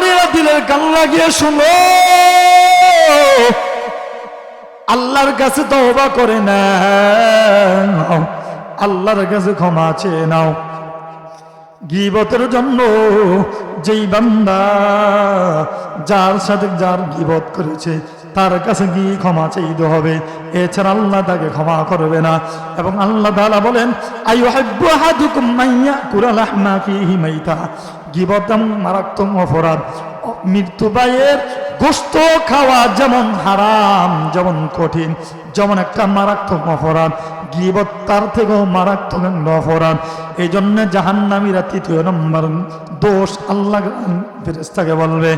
মুসলমানেরা দিলের গান লাগিয়ে শুনো। আল্লাহর কাছে তওবা করে নাও। আল্লাহর কাছে ক্ষমা চেয়ে নাও। গিবতের জন্য যেই বান্দা যার সাথে যার গিবত করেছে তার কাছে গিয়ে ক্ষমা চাইতে হবে। এছাড়া আল্লাহ তাকে ক্ষমা করবে না। এবং আল্লাহ দালা বলেন গিবত মারাত্মক অপরাধ, মৃত্যু পায়ের গোস্ত খাওয়া যেমন হারাম, যেমন কঠিন, যেমন একটা মারাত্মক অপরাধ। গিবত তার থেকেও মারাত্মক অপরাধ। এই জন্য জাহান্নামীরা তৃতীয় নম্বর দোষ আল্লাহ ফেরেস্তাকে বলবে,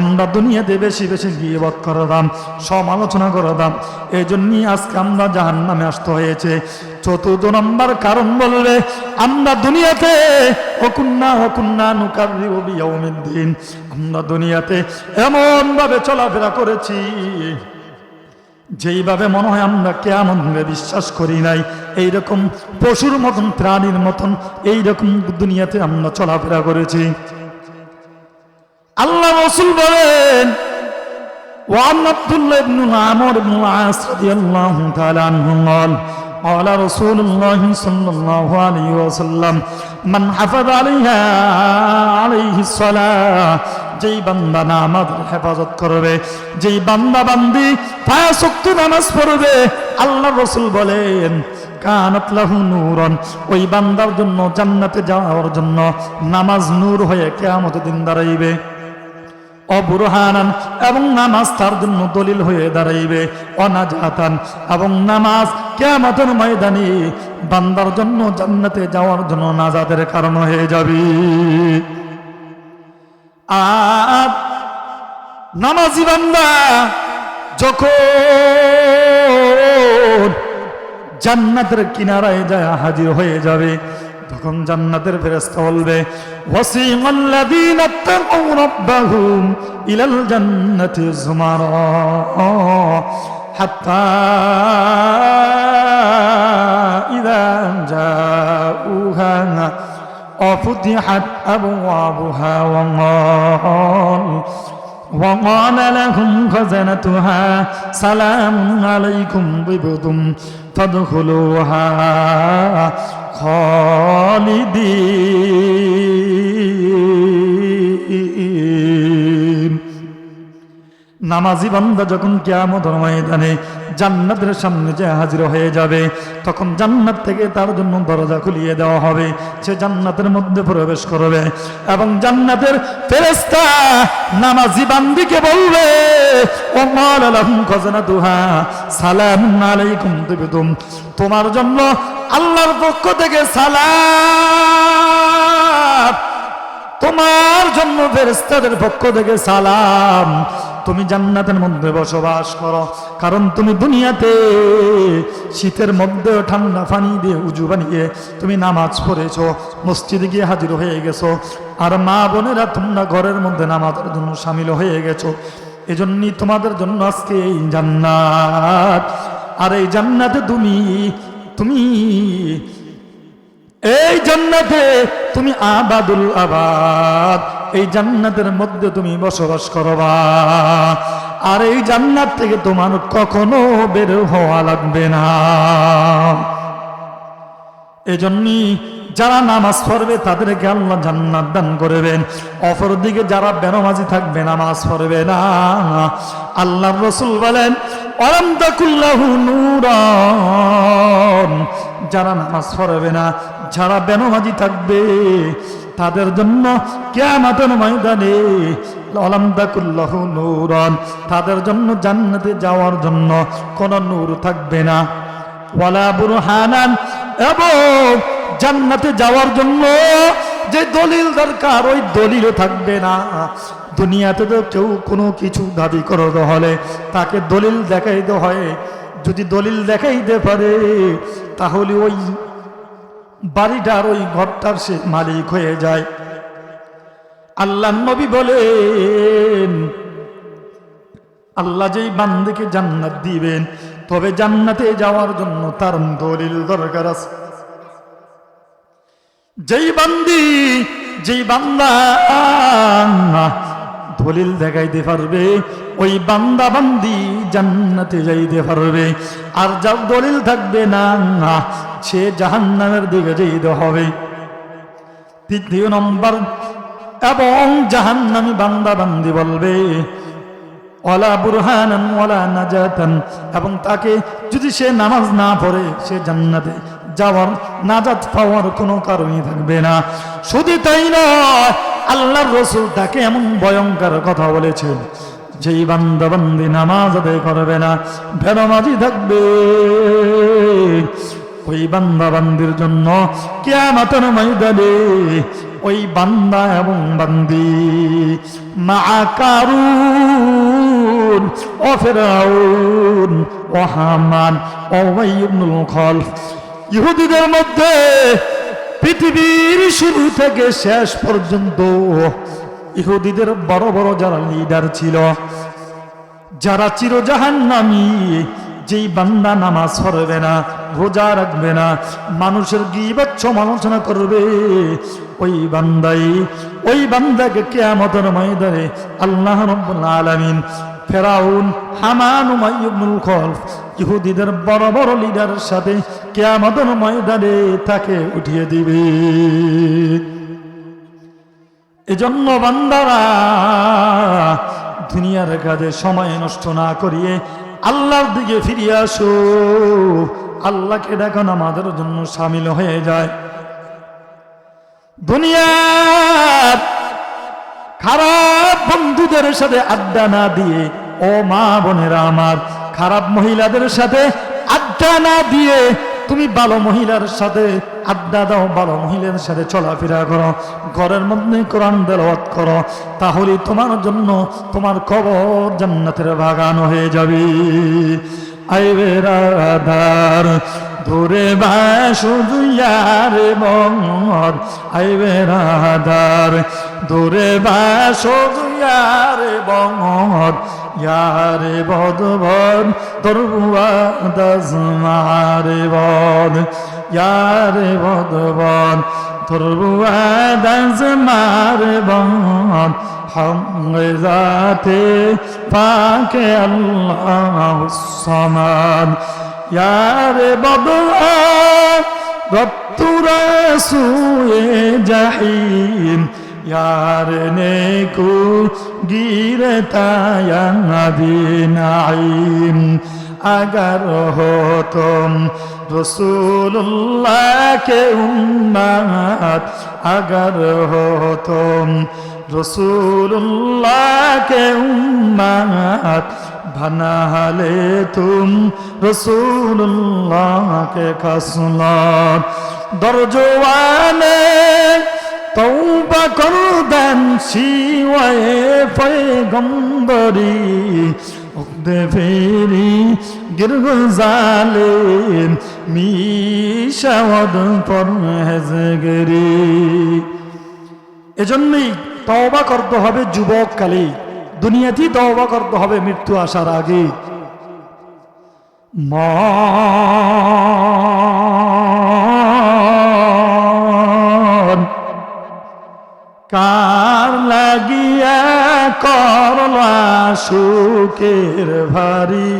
আমরা দুনিয়াতে বেশি বেশি গিবত করতাম, সমালোচনা করতাম। এই জন্যই আজকে আমরা জাহান্নামে আসতে হয়েছে। চতুর্থ নম্বর কারণ বলবে, আমরা দুনিয়াতে অকুন্না অকুন্না নুকার দিন আমরা দুনিয়াতে এমন ভাবে চলাফেরা করেছি যেইভাবে মনে হয় আমরা কেমন বিশ্বাস করি নাই এইরকম পশুর মতন প্রাণীর মতন এইরকম দুনিয়াতে আমরা চলাফেরা করেছি আল্লাহ রসুল বলেন وعن عبد الله بن عمر بن العاص رضي الله تعالى عنه قال قال رسول الله صلى الله عليه وسلم من حفظ عليها عليه الصلاة যেই বান্দা নামাজের হেফাজত করবে, যেই বান্দা বান্দি ফায়াসক্ত নামাজ পড়বে আল্লাহ রসুল বলেন ওই বান্দার জন্য, জান্নাতে যাওয়ার জন্য নামাজ নূর হয়ে কেয়ামত দিন দাঁড়াইবে। অবুরহানান এবং নামাজ তার জন্য দলিল হয়ে দাঁড়াইবে। অনাজাতান এবং নামাজ কেয়ামতের ময়দানে বান্দার জন্য জান্নাতে যাওয়ার জন্য নাজাদের কারণ হয়ে যাবে। আর নামাজি বান্দা, যখন জান্নাতের কিনারায় যায়, হাজির হয়ে যাবে, তখন জান্নাতের ফেরেশতা বলবে ইলাল জান্নাতি যুমারা হাত্তা ইযা জাউহা وفتحت أبوابها وقال وقال لهم خزنتها سلام عليكم طبتم فادخلوها خالدين নামাজি বান্দা যখন কেয়ামতের ময়দানে জান্নাতের সামনে যে হাজির হয়ে যাবে, তখন জান্নাত থেকে তার জন্য দরজা খুলিয়ে দেওয়া হবে। সে জান্নাতের মধ্যে প্রবেশ করবে এবং জান্নাতের ফেরেশতা নামাজি বান্দিকে বলবে, ও মালালাহুম খাজানাতুহা সালামুন আলাইকুম তিবতুম। তোমার জন্য আল্লাহর পক্ষ থেকে সালাম। তোমার জন্য ফেরেস্তাদের পক্ষ থেকে সালাম। তুমি জান্নাতের মধ্যে বসবাস করো। কারণ তুমি দুনিয়াতে শীতের মধ্যে ঠান্ডা পানি দিয়ে উজু বানিয়ে তুমি নামাজ পড়েছো, মসজিদে গিয়ে হাজির হয়ে গেছো, আর মা বোনেরা তোমরা ঘরের মধ্যে নামাজের জন্য সামিল হয়ে গেছো। এজন্যই তোমাদের জন্য আজকে এই জান্নাত। আর এই জান্নাতে তুমি তুমি, এই জান্নাতে তুমি আবাদুল আবাদ। এই জান্নাতের মধ্যে তুমি বসবাস করবা আর এই জান্নাত থেকে তোমার কখনো বের হওয়া লাগবে না। এজন্যই যারা নামাজ পড়বে তাদেরকে আল্লাহ জান্নাত দান করবেন। অপরদিকে যারা বেনমাজি থাকবে নামাজ পড়বে না। আল্লাহ রসুল বলেন অরম তাকুল্লাহু নূরান। যারা নামাজ পড়বে না, যারা বেনমাজি থাকবে, তাদের জন্য কেয়ামতের ময়দানে অলাম তাকুল্লাহু নূরান। তাদের জন্য জান্নাতে যাওয়ার জন্য কোন নূর থাকবে না। ওয়ালা বুরহানান এবং জান্নাতে যাওয়ার জন্য যে দলিল দরকার, ওই দলিলও থাকবে না। দুনিয়াতে তো কেউ কোনো কিছু দাবি করতে হলে তাকে দলিল দেখাইতে হয়। যদি দলিল দেখাইতে পারে, তাহলে ওই বাড়িটার ওই ঘরটার সে মালিক হয়ে যায়। আল্লাহ নবী বলেন, আল্লাহ যেই বান্দিকে জান্নাত দিবেন, তবে জান্নাতে যাওয়ার জন্য তার দলিল দরকার আছে। যেই বান্দি, যেই বান্দা দলিল দেখাইতে পারবে, ওই বান্দা বান্দি জান্নাতে যাইতে পারবে। আর যার দলিল থাকবে না সে জাহান্নামের দিকে যাইতে হবে। তৃতীয় নম্বর, এবং জাহান্নামী বান্দা বান্দি বলবে, ওলা বুরহানান, ওলা এবং তাকে যদি সে নামাজ না পড়ে, সে জান্নাতে যাওয়ার নাজাত পাওয়ার কোনো কারণই থাকবে না। শুধু তাই নয়, আল্লাহর রসুল তাকে এমন ভয়ঙ্কর কথা বলেছেন, যেই বান্দা বান্দি নামাজ আদায় করবে না, বেনামাজি থাকবে। ওই বান্দা বান্দির জন্য কেয়ামতের ময়দানে ওই বান্দা এবং বান্দি মা কারুন ও ফেরাউন, ও হামান, ও ইবনুল খলফ ইহুদিদের মধ্যে পৃথিবীর শুরু থেকে শেষ পর্যন্ত ইহুদিদের বড় বড় যারা লিডার ছিল, যারা চিরজাহান নামি যেই বান্দা নামাজ পড়বে না, রোজা রাখবে না, মানুষের গিবত সমালোচনা করবে, ওই বান্দাই, ওই বান্দাকে কেয়ামতের ময়দানে আল্লাহ রব্বুল আলামিন ফেরাউন হামান উমাইবনুল খলফ ইহুদিদের বড় বড় লিডারের সাথে কেয়ামতের ময়দানে তাকে উঠিয়ে দিবে। এজন্য বান্দারা, দুনিয়ার কাজে সময় নষ্ট না করিয়ে আল্লাহর দিকে ফিরিয়ে আসো। আল্লাহকে দেখো আমাদের জন্য সামিল হয়ে যায়। দুনিয়ার খারাপ বন্ধুদের সাথে আড্ডা না দিয়ে, ও মা বোনেরা আমার খারাপ মহিলাদের সাথে আড্ডা না দিয়ে তুমি ভালো মহিলার সাথে আড্ডা দাও, ভালো মহিলার সাথে চলাফেরা করো, ঘরের মধ্যে কোরআন দেলওয়াত করো, তাহলে তোমার জন্য তোমার কবর জান্নাতের বাগান হয়ে যাবে। আইবে রাধার, ধরে ইয়ারে মর আইবে রাধার, ধরে ইয়ারে বঙর ইয়ারে বদবন তরবুয়া দজমারে বদ ইয়ারে বদবন তরবুয়া দজমারে বন حق ذاته فاك الله الصمد يا بدرا ربت رسول جحيم यार ने को गिरताया नबीनाईम अगर हो तुम रसूलुल्लाह के उम्मत अगर हो तुम রসুল্লাহকে উম্মাত ভানালে তুম রসুল্লাহকে খাসলাত দরজওয়ানে তৌবা করদান শিওয়ে পয়গম্বরি উকদে ফেরি গিরগুজালে মিশাওয়াদ পরহেজগরি। এজন্যই তওবা করতে হবে যুবককালে দুনিয়াতেই তওবা করতে হবে মৃত্যু আসার আগে। মা কার লাগিয়া করলা সুখের ভারী।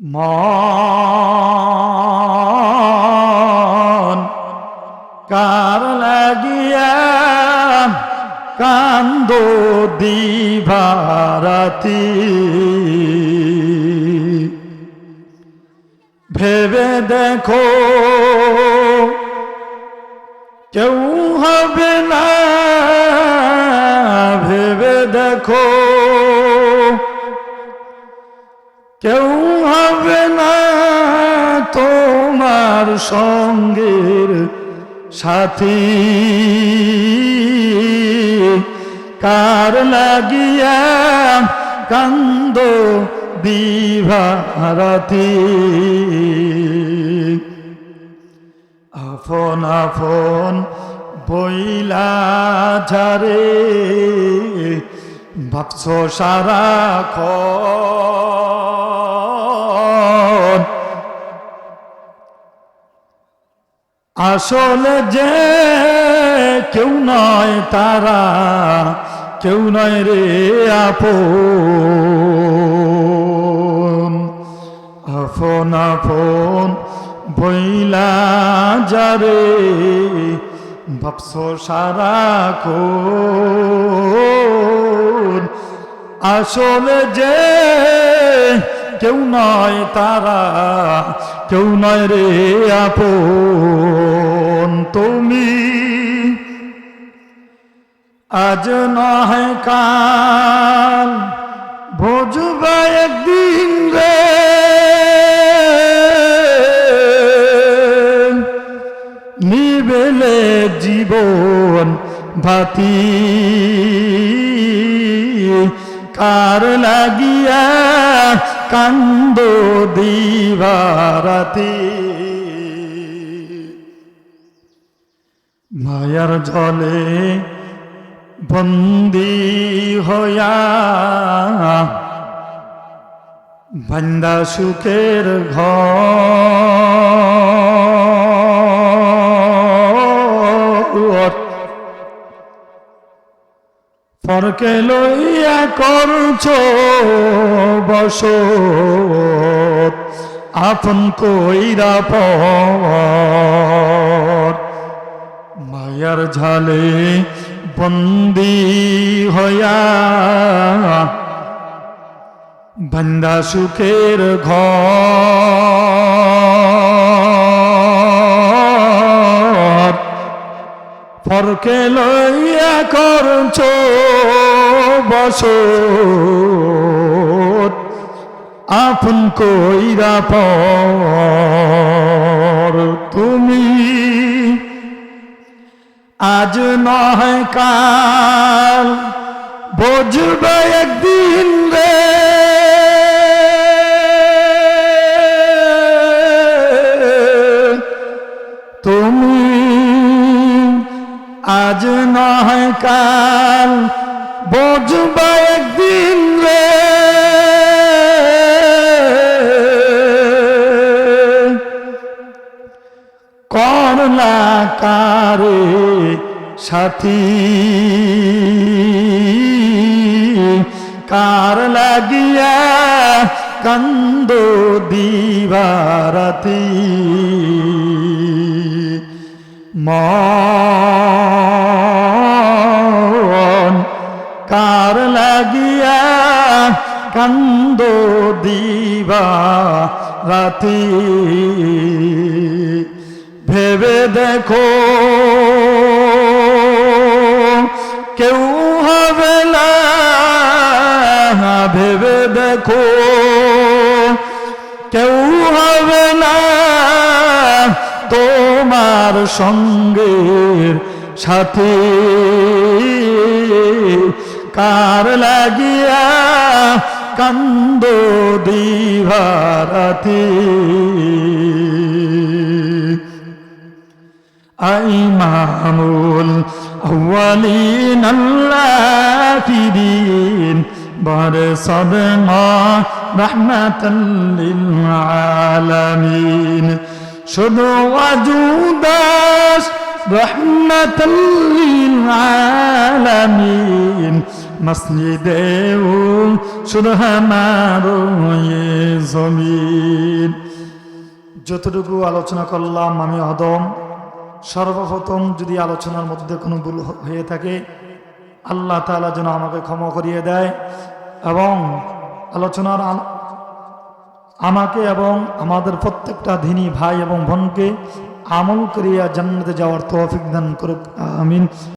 মন লাগিয়া কান্দ দিভারাতি। ভেবে দেখো, কেউ হবে না। ভেবে দেখো, কেউ হবে না তোমার সঙ্গের সাথী কার লাগিয়া কান্দ দিভারাতি আফন আফন বইলা ঝারে ভাবছ সারা আসলে যে কেউ নয় তারা, কেউ নয় রে আপন। আপন আপন বইলা যারে ভাবছ সারা কোন। আসলে যে কেউ নয় তারা কেউ নয় রে আপন তুমি। আজ নয় কাল, ভোজবা একদিন রে। নিবেলে জীবন ভাতি। কার লাগিয়া কান্দ দিবারাতি। মায়ার জলে বন্দি হয়া ভান্ডা সুখের ঘর। পরকে লইয়া করছ বস আপন কইরা পর। মায়ার ঝালে বন্দি হইয়া বন্দা সুখের ঘর। পরকে লইয়া করছ বস আপন কইরা পর তুমি। আজ নয় কাল বুঝবে একদিন আজ নয় কাল বুঝবে একদিন রে। করলা কারে সাথী কার লাগিয়া কান্দ দিবারাতি। মন। কার লাগিয়া কান্দ দিবা রাতি? ভেবে দেখো সঙ্গের সাথে কার লাগিয়া কান্দ দিভারাতে ইমামুল আউয়ালিন আল্লাহিরিন বরসদ মা রহমাতাল লিল আলামিন। শুধু ওয়াজুদাস রহমাতাল লিল আলামিন মসজিদেও শুধু আমারো জমিন। যতটুকু আলোচনা করলাম আমি অদম, সর্বপ্রথম যদি আলোচনার মধ্যে কোনো ভুল হয়ে থাকে, আল্লাহ তাআলা যেন আমাকে ক্ষমা করিয়ে দেয় এবং আলোচনার আল- আমাকে এবং আমাদের প্রত্যেকটা ধিনী ভাই এবং বোনকে আমল করিয়া জান্নাতে যাওয়ার তৌফিক দান করুক, আমিন।